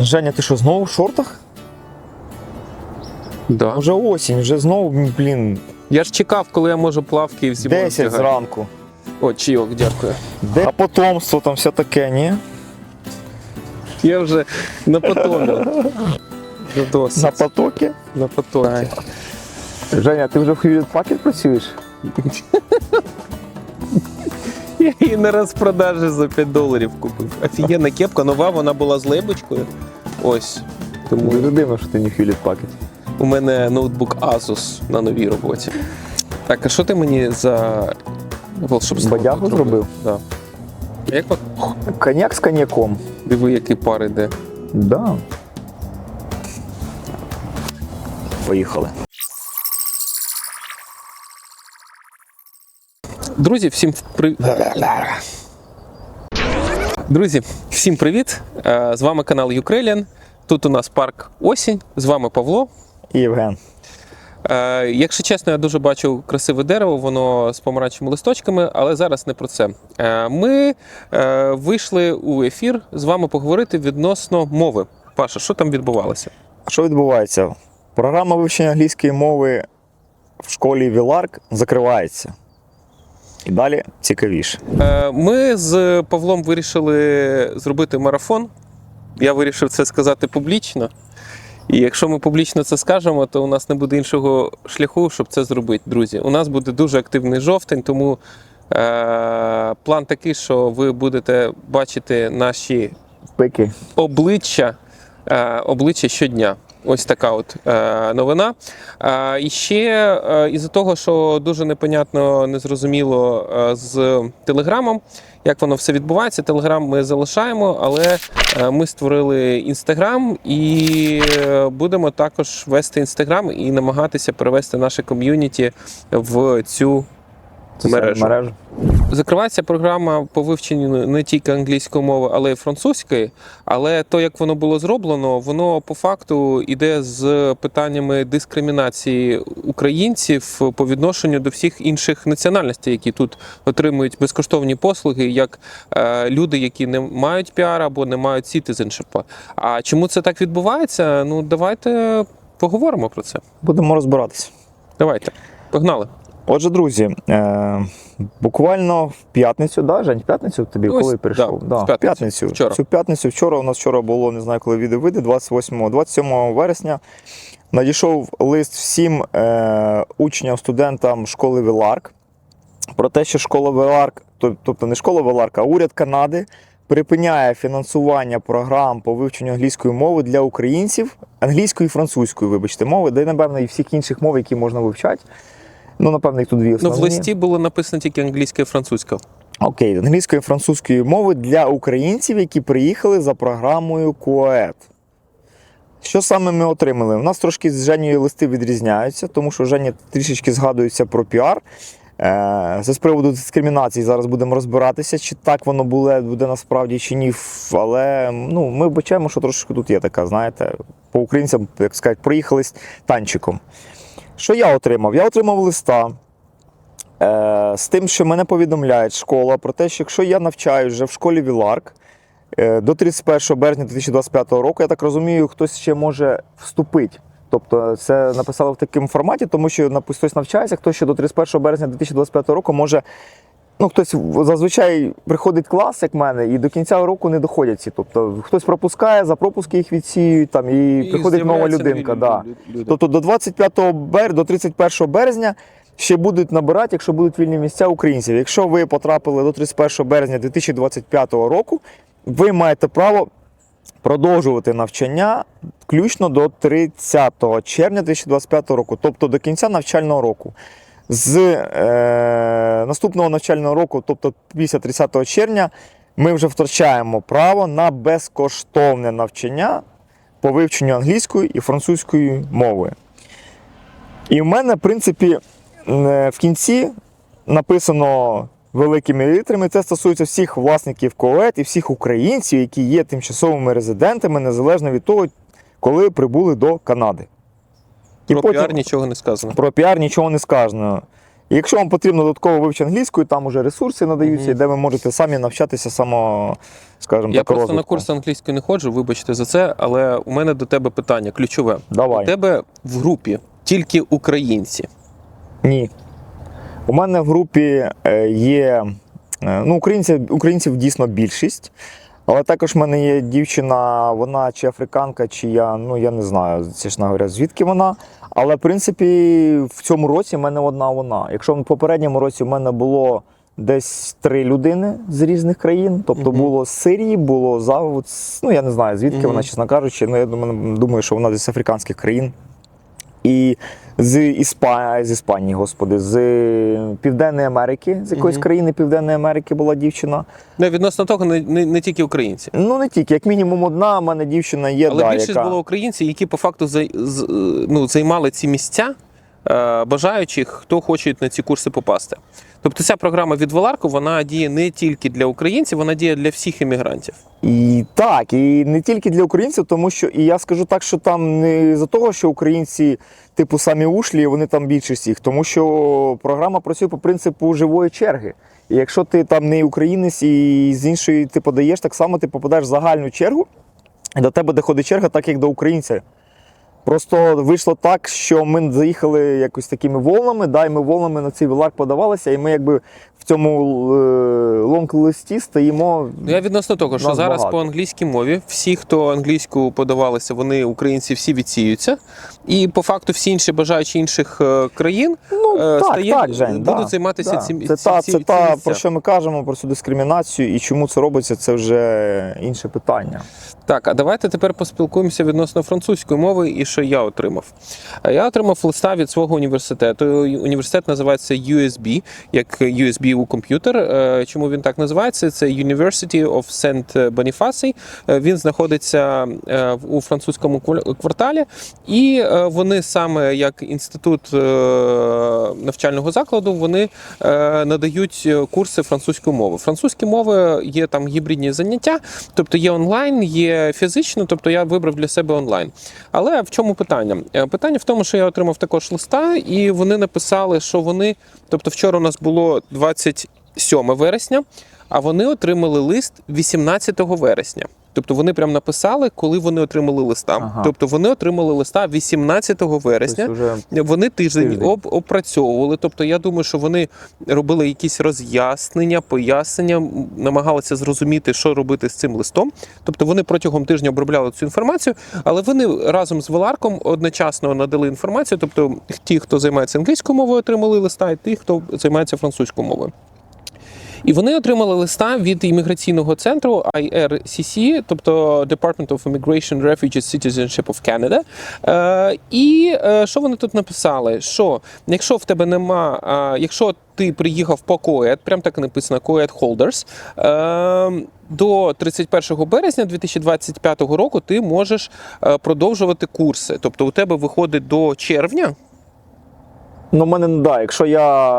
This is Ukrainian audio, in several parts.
Женя, ти що, знову в шортах? Да. Вже осінь, вже знову, блін, Я ж чекав, коли я можу плавки в зимові 10 вдягати. зранку. О, чайок, дякую. Де? А потомство там все таке, ні? Я вже на потомі. Досить. На потокі. На потокі. Женя, ти вже в Hewlett Packard працюєш? Я її на розпродажі за 5 доларів купив. Офігенна кепка, нова, вона була з лейбочкою. Ось. Тому Дуже дивно, що ти не Hewlett Packard. у мене ноутбук Asus на новій роботі. Так, а що ти мені за волшебство? Бадягу тут зробив? Да. Як от? Коньяк з коньяком. Диви, який пар іде. Да. Поїхали. Друзі, всім привіт. Друзі, всім привіт! З вами канал Ukrainian. Тут у нас парк Осінь. З вами Павло. І Євген. Е, Якщо чесно, я дуже бачу красиве дерево, воно з помаранчевими листочками, але зараз не про це. Е, Ми е, вийшли у ефір з вами поговорити відносно мови. Паша, що там відбувалося? Що відбувається? Програма вивчення англійської мови в школі Віларк закривається. І далі цікавіше. Е, Ми з Павлом вирішили зробити марафон. Я вирішив це сказати публічно. І якщо ми публічно це скажемо, то у нас не буде іншого шляху, щоб це зробити, друзі. У нас буде дуже активний жовтень, тому е, план такий, що ви будете бачити наші Пики. обличчя, е, обличчя щодня. Ось така от е, новина. Е, і ще е, із-за того, що дуже непонятно, незрозуміло з телеграмом, як воно все відбувається. Телеграм ми залишаємо, але ми створили інстаграм і будемо також вести інстаграм і намагатися перевести наше ком'юніті в цю мережу. мережу. Закривається програма по вивченню не тільки англійської мови, але й французької. Але то, як воно було зроблено, воно по факту йде з питаннями дискримінації українців по відношенню до всіх інших національностей, які тут отримують безкоштовні послуги, як е, люди, які не мають піар або не мають citizenship. А чому це так відбувається? Ну давайте поговоримо про це. Будемо розбиратися. Давайте, погнали. Отже, друзі, е, буквально в п'ятницю, да, Жень, в п'ятницю тобі Ось, коли прийшов? да, в п'ятницю. Вчора. Цю п'ятницю, вчора у нас вчора було, не знаю, коли відео вийде, 28 27 вересня. Надійшов лист всім е, учням, студентам школи Веларк про те, що школа Веларк, тобто не школа Веларк, а уряд Канади припиняє фінансування програм по вивченню англійської мови для українців, англійської і французької, вибачте, мови, де, напевно, і всіх інших мов, які можна вивчати. Ну, напевно, їх тут дві Ну, основні. в листі було написано тільки англійська і французька. Окей, англійської і французької мови для українців, які приїхали за програмою КОЕТ. Що саме ми отримали? У нас трошки з Женєю листи відрізняються, тому що Женя трішечки згадується про піар. Це з приводу дискримінації зараз будемо розбиратися, чи так воно буде, буде насправді, чи ні. Але ну, ми бачимо, що трошки тут є така, знаєте, по українцям, як сказати, проїхались танчиком. Що я отримав? Я отримав листа е, з тим, що мене повідомляє школа про те, що якщо я навчаюся вже в школі Віларк е, до 31 березня 2025 року, я так розумію, хтось ще може вступити. Тобто це написали в такому форматі, тому що хтось навчається, хтось ще до 31 березня 2025 року може. Ну, хтось зазвичай приходить клас, як мене, і до кінця року не доходять ці. Тобто хтось пропускає, за пропуски їх відсіюють, там, і, приходить нова людинка. нові Да. люди. Тобто до 25 бер... до 31 березня ще будуть набирати, якщо будуть вільні місця українців. Якщо ви потрапили до 31 березня 2025 року, ви маєте право продовжувати навчання включно до 30 червня 2025 року, тобто до кінця навчального року. З е, наступного навчального року, тобто після 30 червня, ми вже втрачаємо право на безкоштовне навчання по вивченню англійської і французької мови. І в мене, в принципі, е, в кінці написано великими літерами. Це стосується всіх власників КОЕТ і всіх українців, які є тимчасовими резидентами, незалежно від того, коли прибули до Канади. І Про потім- піар нічого не сказано. про піар нічого не сказано. І якщо вам потрібно додатково вивчити англійську, там уже ресурси надаються, Мгм. де ви можете самі навчатися само, скажімо Я так, просто на розвитку. курс англійської не ходжу, вибачте за це, але у мене до тебе питання ключове. У тебе в групі тільки українці. Ні. У мене в групі е, є е, ну, українців, українців дійсно більшість. Але також в мене є дівчина, вона чи африканка, чи я, ну я не знаю, чесно говоря, звідки вона. Але в принципі в цьому році в мене одна вона. Якщо в попередньому році в мене було десь три людини з різних країн, тобто Мгм. було з Сирії, було з, Ав- з- ну я не знаю звідки Мгм. вона, чесно кажучи, ну я думаю, думаю, що вона десь з африканських країн. І з Іспа... з Іспанії, господи, з Південної Америки, з якоїсь Мгм. країни Південної Америки була дівчина. Не, відносно того, не, не, не тільки українці. Ну не тільки, як мінімум, одна в мене дівчина є, Але да, більшість яка... було українців, які по факту зай- з- ну, займали ці місця, е, бажаючих, хто хоче на ці курси попасти. Тобто ця програма від Воларку вона діє не тільки для українців, вона діє для всіх іммігрантів. І так, і не тільки для українців, тому що і я скажу так, що там не за того, що українці, типу, самі ушлі, вони там більшість їх, тому що програма працює по принципу живої черги. І якщо ти там не українець і з іншої ти подаєш, так само ти попадаєш в загальну чергу, до тебе доходить черга, так як до українця. Просто вийшло так, що ми заїхали якось такими волнами, да, і ми волнами на цей вилак подавалися, і ми якби в цьому е, лонг-листі стоїмо. Ну, я відносно того, що зараз багато. по англійській мові всі, хто англійську подавалися, вони українці всі відсіються. І по факту всі інші бажаючі інших е, країн Ну, е, так, стає- так, Жень, будуть да, займатися да. цим- Це ці- та, ці- це ці та місця. про що ми кажемо, про цю дискримінацію і чому це робиться, це вже інше питання. Так, а давайте тепер поспілкуємося відносно французької мови і що я отримав. Я отримав листа від свого університету. Університет називається USB, як USB у комп'ютер. Е, Чому він так називається? Це University of Saint Boniface. Е, Він знаходиться е, у французькому квар- кварталі, і е, вони саме як інститут е, навчального закладу вони е, надають е, курси французької мови. Французькі мови є там гібридні заняття, тобто є онлайн, є фізично, тобто я вибрав для себе онлайн. Але в чому питання? Е, Питання в тому, що я отримав також листа, і вони написали, що вони, тобто вчора у нас було 27 вересня, а вони отримали лист 18 вересня. Тобто вони прям написали, коли вони отримали листа. Ага. Тобто вони отримали листа 18 вересня. Тобто вже Вони тиждень, Тиждень. Об, опрацьовували. Тобто, я думаю, що вони робили якісь роз'яснення, пояснення, намагалися зрозуміти, що робити з цим листом. Тобто вони протягом тижня обробляли цю інформацію, але вони разом з Веларком одночасно надали інформацію. Тобто, ті, хто займається англійською мовою, отримали листа, і ті, хто займається французькою мовою. І вони отримали листа від імміграційного центру IRCC, тобто Department of Immigration, Refugees, Citizenship of Canada. Е, і е, що вони тут написали? Що якщо в тебе нема, е, якщо ти приїхав по КОЕД, прям так і написано COED Holders, е, до 31 березня 2025 року ти можеш продовжувати курси. Тобто у тебе виходить до червня, Ну, в мене да, якщо я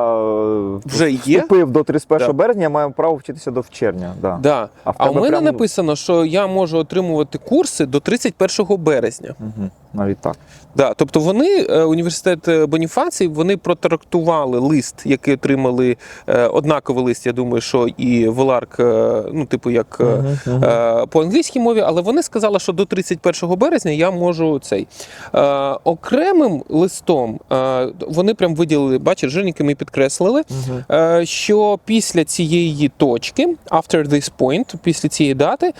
е, Вже є? вступив до 31 Да. березня, я маю право вчитися до червня. Да. да. А в А у мене прям- написано, що я можу отримувати курси до 31 березня. Угу. Навіть так. Да, тобто вони, е, університет е, Боніфацій, вони протрактували лист, який отримали е, однаковий лист. Я думаю, що і Веларк, ну, типу, як е, Мгм, мгм. е, по англійській мові, але вони сказали, що до 31 березня я можу цей окремим листом. Вони прям виділили, бачиш, жирненькими підкреслили. Мгм. Е, що після цієї точки, after this point, після цієї дати,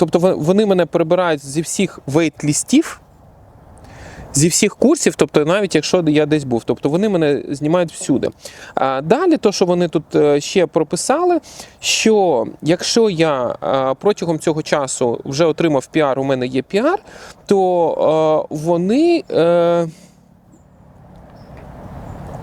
тобто вони мене перебирають зі всіх вейт-лістів, зі всіх курсів, тобто навіть якщо я десь був, тобто вони мене знімають всюди. А далі, то, що вони тут е, ще прописали, що якщо я е, протягом цього часу вже отримав піар, у мене є піар, то е, вони.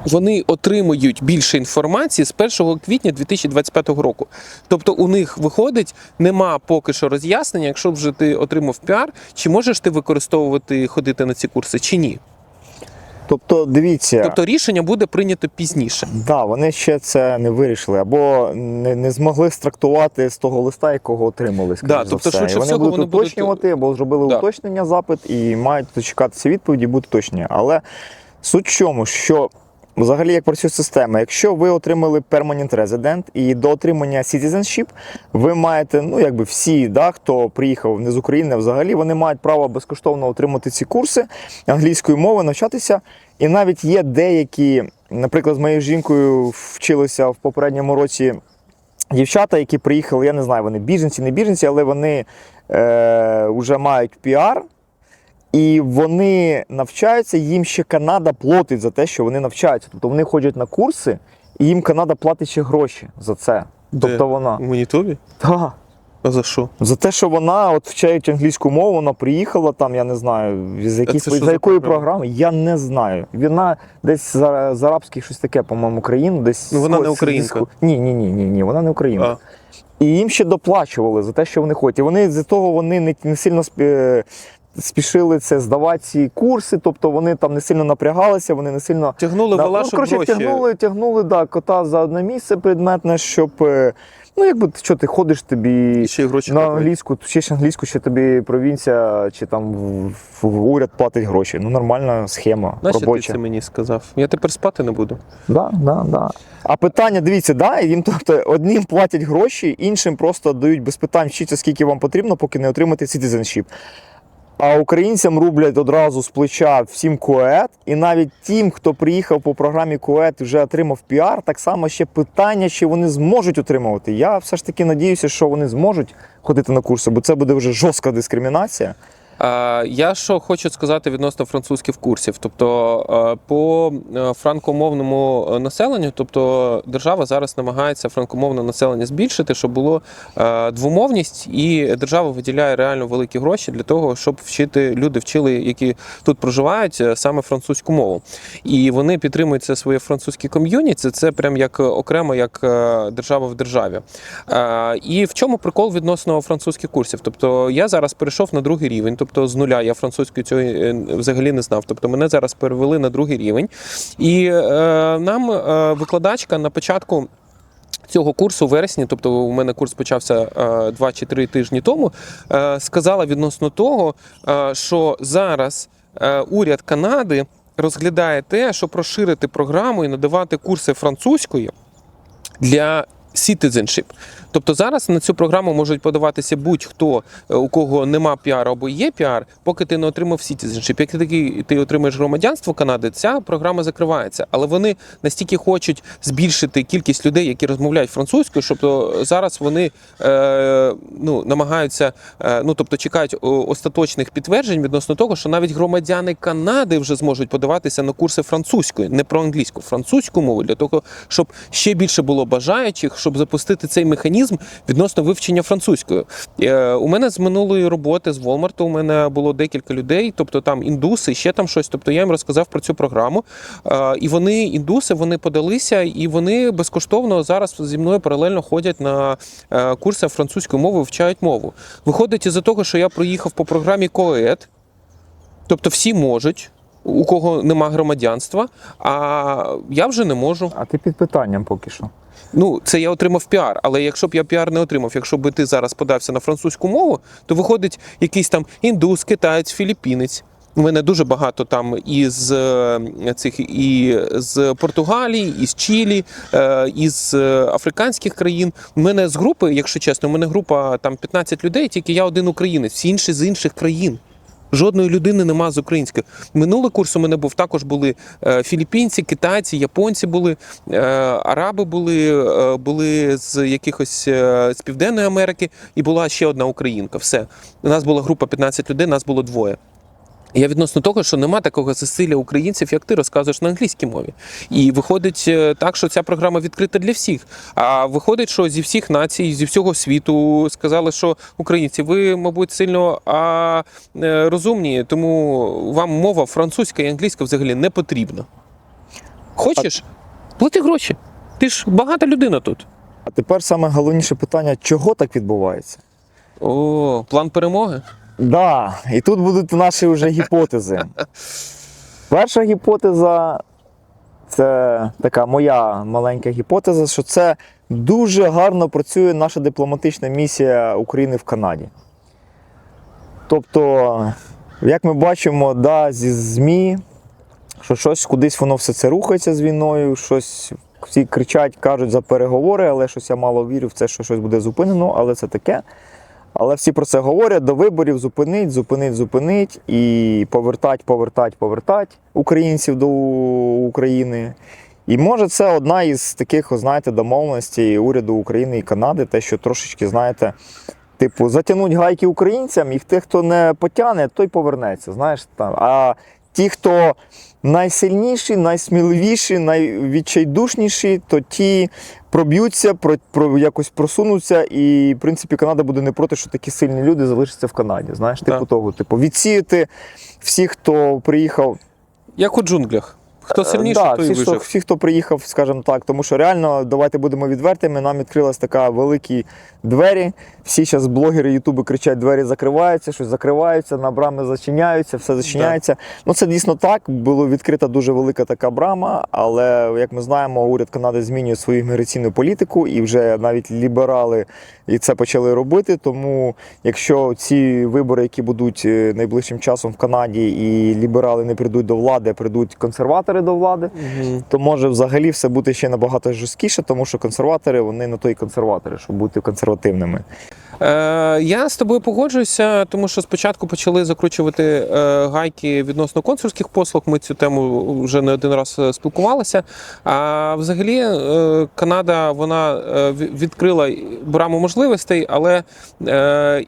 Вони отримують більше інформації з 1 квітня 2025 року. Тобто у них виходить, нема поки що роз'яснення, якщо вже ти отримав піар, чи можеш ти використовувати ходити на ці курси, чи ні. Тобто, дивіться, Тобто рішення буде прийнято пізніше. да, вони ще це не вирішили, або не, не змогли страктувати з того листа, якого отримали. Да, за тобто, все. І вони всього, будуть вони будуть- уточнювати, або зробили Да. уточнення запит і мають дочекатися відповіді, будуть уточнення. Але Суть в чому, що взагалі як працює система, якщо ви отримали Permanent Resident і до отримання Citizenship, ви маєте, ну якби всі, да, хто приїхав не з України, взагалі вони мають право безкоштовно отримати ці курси англійської мови, навчатися. І навіть є деякі, наприклад, з моєю жінкою вчилися в попередньому році дівчата, які приїхали, я не знаю, вони біженці, не біженці, але вони е, вже мають піар. І вони навчаються, їм ще Канада платить за те, що вони навчаються. Тобто вони ходять на курси, і їм Канада платить ще гроші за це. Де? Тобто вона. У Манітобі? Так. А за що? За те, що вона от вчить англійську мову, вона приїхала там, я не знаю, з, якісь, за за якої програма? програми, я не знаю. Вона десь з, з арабських щось таке, по-моєму, країн, десь Ну, вона з- не українка. Ні, ні, ні, ні, ні, вона не українка. А. І їм ще доплачували за те, що вони ходять. І вони з того вони не, не сильно спі- спішили це здавати ці курси, тобто вони там не сильно напрягалися, вони не сильно Тягнули Да, вала, ну, коротше, гроші. тягнули, тягнули да, кота за одне місце предметне, щоб. е, Ну, якби що ти ходиш тобі ще гроші на англійську, ще ж англійську, ще тобі провінція чи там в, в уряд платить гроші. Ну, нормальна схема Нащо ти це мені сказав? Я тепер спати не буду. Да, да, да. А питання, дивіться, да, їм тобто одним платять гроші, іншим просто дають без питань вчитися, скільки вам потрібно, поки не отримати citizenship. А українцям рублять одразу з плеча всім КОЕТ, і навіть тим, хто приїхав по програмі КОЕТ, вже отримав піар, так само ще питання, чи вони зможуть отримувати. Я все ж таки надіюся, що вони зможуть ходити на курси, бо це буде вже жорстка дискримінація. Я що хочу сказати відносно французьких курсів. Тобто, е, по е, франкомовному е, населенню, тобто держава зараз намагається франкомовне населення збільшити, щоб було двомовність, і держава виділяє реально великі гроші для того, щоб вчити люди вчили, які тут проживають, саме французьку мову. І вони підтримують це своє французьке ком'юніті. Це прям як окремо, як держава в державі. І в чому прикол відносно французьких курсів? Тобто я зараз перейшов на другий рівень, тобто з нуля я французькою цього е, взагалі не знав. Тобто мене зараз перевели на другий рівень. І е, нам е, викладачка на початку. Цього курсу в вересні, тобто у мене курс почався е, 2 чи 3 тижні тому, е, сказала відносно того, що зараз уряд Канади розглядає те, щоб розширити програму і надавати курси французької для citizenship. Тобто зараз на цю програму можуть подаватися будь-хто, е, у кого нема піару або є піар, поки ти не отримав citizenship. Як ти ти отримаєш громадянство Канади, ця програма закривається. Але вони настільки хочуть збільшити кількість людей, які розмовляють французькою, щоб зараз вони е, ну, намагаються, е, ну тобто чекають остаточних підтверджень відносно того, що навіть громадяни Канади вже зможуть подаватися на курси французької, не про англійську, французьку мову, для того, щоб ще більше було бажаючих, щоб запустити цей механізм відносно вивчення французької. Е, у мене з минулої роботи з Walmart у мене було декілька людей, тобто там індуси, ще там щось. Тобто я їм розказав про цю програму. Е, і вони, індуси, вони подалися, і вони безкоштовно зараз зі мною паралельно ходять на е, курси французької мови, вивчають мову. Виходить із-за того, що я проїхав по програмі КОЕД, тобто всі можуть. У кого нема громадянства, а я вже не можу. А ти під питанням поки що. Ну, це я отримав піар, але якщо б я піар не отримав, якщо б ти зараз подався на французьку мову, то виходить якийсь там індус, китаєць, філіппінець. У мене дуже багато там із е, цих і з Португалії, із Чилі, е, із е, африканських країн. У мене з групи, якщо чесно, у мене група там 15 людей, тільки я один українець, всі інші з інших країн. Жодної людини нема з української. Минулий курс у мене був також були е, філіппінці, китайці, японці були, е, араби були, е, були з якихось з Південної Америки, і була ще одна українка. Все. У нас була група 15 людей, нас було двоє. Я відносно того, що нема такого засилля українців, як ти розказуєш на англійській мові. І виходить е, так, що ця програма відкрита для всіх. А виходить, що зі всіх націй, зі всього світу сказали, що українці, ви, мабуть, сильно а, е, розумні, тому вам мова французька і англійська взагалі не потрібна. Хочеш? Плати гроші. Ти ж багата людина тут. А тепер саме головніше питання, чого так відбувається? О, план перемоги. Да, і тут будуть наші вже гіпотези. Перша гіпотеза це така моя маленька гіпотеза, що це дуже гарно працює наша дипломатична місія України в Канаді. Тобто, як ми бачимо, да, зі ЗМІ що щось кудись воно все це рухається з війною, щось всі кричать, кажуть за переговори, але щось я мало вірю в це, що щось буде зупинено, але це таке. Але всі про це говорять до виборів зупинить, зупинить, зупинить і повертать, повертать, повертать українців до України. І може це одна із таких, знаєте, домовленостей уряду України і Канади, те, що трошечки, знаєте, типу, затягнуть гайки українцям, і тих, хто не потягне, той повернеться. Знаєш, там. А ті, хто найсильніші, найсміливіші, найвідчайдушніші, то ті проб'ються, про, про, якось просунуться, і, в принципі, Канада буде не проти, що такі сильні люди залишаться в Канаді. Знаєш, типу Так. того, типу, відсіяти всіх, хто приїхав Як у джунглях. Хто сильніший, да, той всі, хто, всі, хто приїхав, скажімо так, тому що реально, давайте будемо відвертими, нам відкрилась така великі двері. Всі зараз блогери, ютуби кричать, двері закриваються, щось закриваються, на брами зачиняються, все зачиняється. Ну це дійсно так. Була відкрита дуже велика така брама, але як ми знаємо, уряд Канади змінює свою міграційну політику і вже навіть ліберали і це почали робити. Тому якщо ці вибори, які будуть е, найближчим часом в Канаді, і ліберали не прийдуть до влади, а прийдуть консерватори до влади, Мгм. то може взагалі все бути ще набагато жорсткіше, тому що консерватори вони на то й консерватори, щоб бути консервативними. Е, я з тобою погоджуюся, тому що спочатку почали закручувати е, гайки відносно консульських послуг. Ми цю тему вже не один раз е, спілкувалися. А взагалі е, Канада вона е, відкрила браму можливостей, але е,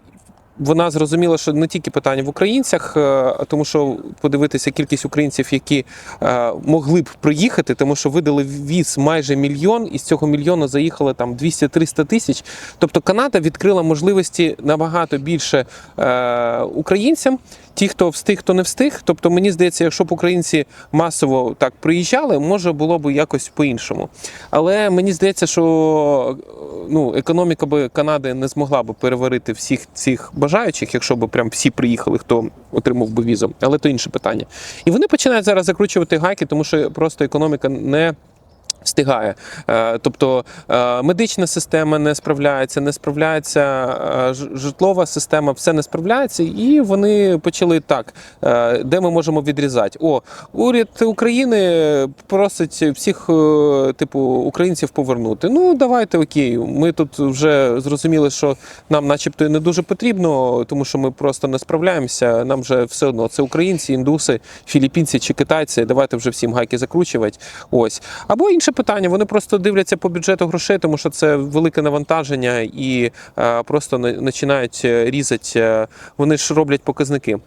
вона зрозуміла, що не тільки питання в українцях, е, тому що подивитися кількість українців, які е, могли б приїхати, тому що видали віз майже мільйон, і з цього мільйона заїхало там 200-300 тисяч. Тобто Канада відкрила можливості набагато більше е, українцям. Ті, хто встиг, хто не встиг. Тобто, мені здається, якщо б українці масово так приїжджали, може було б якось по-іншому. Але мені здається, що ну, економіка би Канади не змогла би переварити всіх цих бажаючих, якщо б прям всі приїхали, хто отримав би візу. Але то інше питання. І вони починають зараз закручувати гайки, тому що просто економіка не. Встигає, Е, тобто е, медична система не справляється, не справляється е, житлова система, все не справляється, і вони почали так. Де ми можемо відрізати? О, уряд України просить всіх, типу, українців повернути. Ну давайте окей. Ми тут вже зрозуміли, що нам, начебто, не дуже потрібно, тому що ми просто не справляємося. Нам вже все одно це українці, індуси, філіппінці чи китайці. Давайте вже всім гайки закручувати. Ось або інше питання. Вони просто дивляться по бюджету грошей, тому що це велике навантаження, і е, просто на- починають е, різати. е, Вони ж роблять показники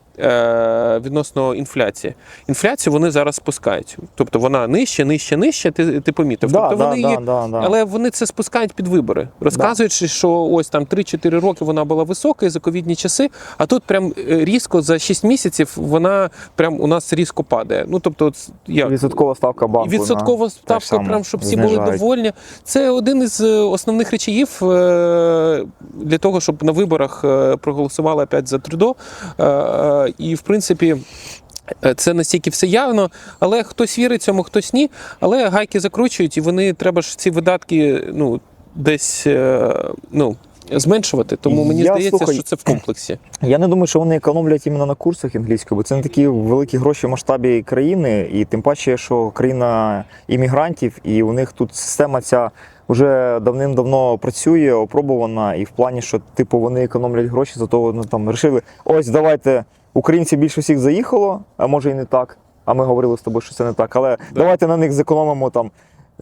відносно інфляції. Інфляцію вони зараз спускають. Тобто вона нижче, нижче, нижче. Ти, ти помітив. Да, тобто да, вони да, її да, да. але вони це спускають під вибори, розказуючи, що ось там 3-4 роки вона була висока і за ковідні часи, а тут прям е, різко за 6 місяців вона прям у нас різко падає. Ну тобто, от я Відсоткова ставка банку. відсоткова ставка, прям щоб всі були довольні. Це один із е, основних речаїв е, для того, щоб на виборах е, проголосували опять за Трюдо. І в принципі. е, Це настільки все явно, але хтось вірить цьому, хтось ні. Але гайки закручують, і вони треба ж ці видатки ну, десь е, ну, зменшувати. Тому мені Я, здається, слухай, що це в комплексі. Я не думаю, що вони економлять іменно на курсах англійської, бо це не такі великі гроші в масштабі країни, і тим паче, що країна іммігрантів, і у них тут система ця вже давним-давно працює, опробувана, і в плані, що типу вони економлять гроші, зато вони там вирішили, ось давайте українців більше всіх заїхало, а може і не так. А ми говорили з тобою, що це не так. Але давайте на них зекономимо там.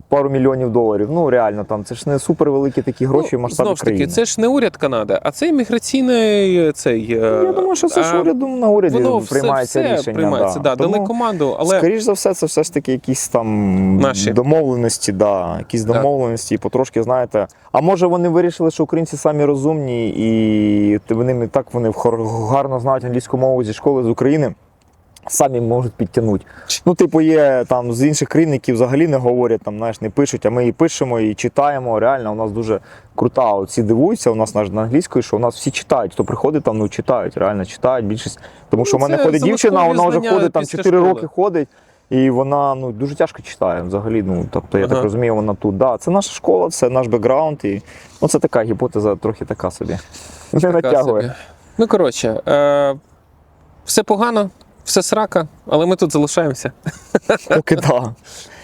Пару мільйонів доларів. Ну реально, там це ж не супер великі такі гроші в масштабі ж таки, країни. це ж не уряд Канади, а це імміграційний е, цей. е, Я думаю, що це ж урядом на уряді Воно приймається все рішення. приймається, да. Тому, дали команду, але Скоріш за все, це все ж таки якісь там Наші. домовленості, да, якісь Да. домовленості, і потрошки, знаєте. А може вони вирішили, що українці самі розумні, і вони не так вони гарно знають англійську мову зі школи з України. Самі можуть підтягнути. Ну, типу, є там з інших країн, які взагалі не говорять, там, знаєш, не пишуть, а ми і пишемо, і читаємо. Реально, у нас дуже крута. Всі дивуються, у нас навіть на англійської, що у нас всі читають. Хто приходить там, ну читають, реально читають більшість. Тому що в Ну, мене ходить дівчина, вона вже ходить там 4 школи. роки ходить. І вона ну дуже тяжко читає взагалі. Ну тобто, я Ага. так розумію, вона тут. Да, це наша школа, це наш бекграунд, і ну це така гіпотеза, трохи така собі. Не така натягує. собі. Ну коротше, е, все погано. Все срака, але ми тут залишаємося. Поки да.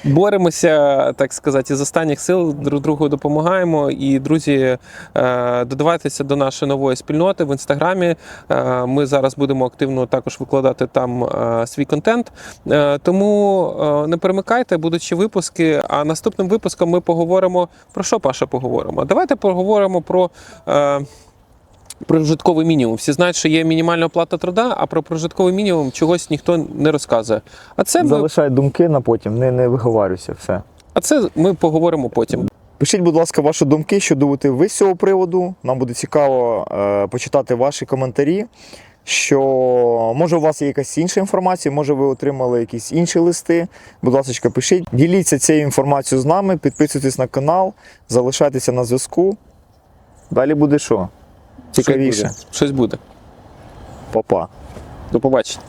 Боремося, так сказати, із останніх сил друг другу допомагаємо. І друзі, е, додавайтеся до нашої нової спільноти в інстаграмі. Е, Ми зараз будемо активно також викладати там е, свій контент. Тому не перемикайте, будуть ще випуски. А наступним випуском ми поговоримо про що, Паша, поговоримо? Давайте поговоримо про. Прожитковий мінімум. Всі знають, що є мінімальна оплата труда, а про прожитковий мінімум чогось ніхто не розказує. А це ми, Залишай думки на потім, не, не виговарюйся, все. а це ми поговоримо потім. Пишіть, будь ласка, ваші думки, що думаєте ви з цього приводу. Нам буде цікаво е, почитати ваші коментарі. Що може у вас є якась інша інформація, може ви отримали якісь інші листи. Будь ласка, пишіть. Діліться цією інформацією з нами, підписуйтесь на канал, залишайтеся на зв'язку. Далі буде що? Цікавіше. Щось буде. Па-па. До побачення.